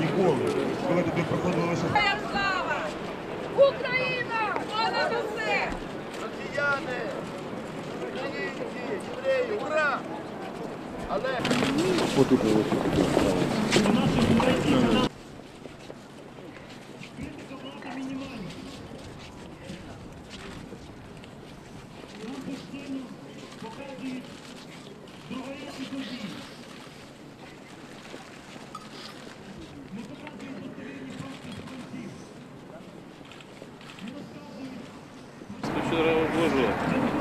Ніколи. Коли лише слава! Україна! Понад усе! Росіяни, українці, ура! Але Вчора Божого,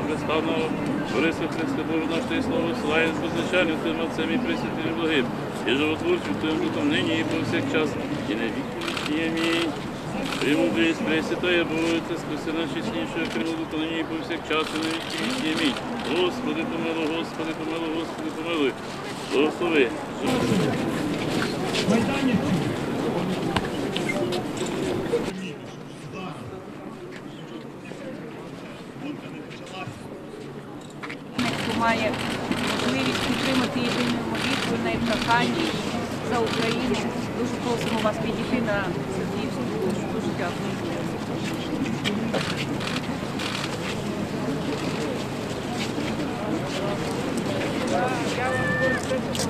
представного Бориса Христа Божого наш Ти слово славі з безначальним Твоїм Отцем і Пресвятим благим, і животворчим Твоїм Духом нині і повсякчас, і на віки. Амінь. Премудрість Пресвятая Богородиця, спаси нас чеснішого Криму, нині і повсякчас, і на віки. Амінь. Господи, помилуй, Господи, помилуй, Господи, помилуй. Благослови. хто має можливість підтримати єдиною молитвою на проханні за Україну. Дуже просимо вас підійти на Сергіївську площу. Дуже дякую. Я вам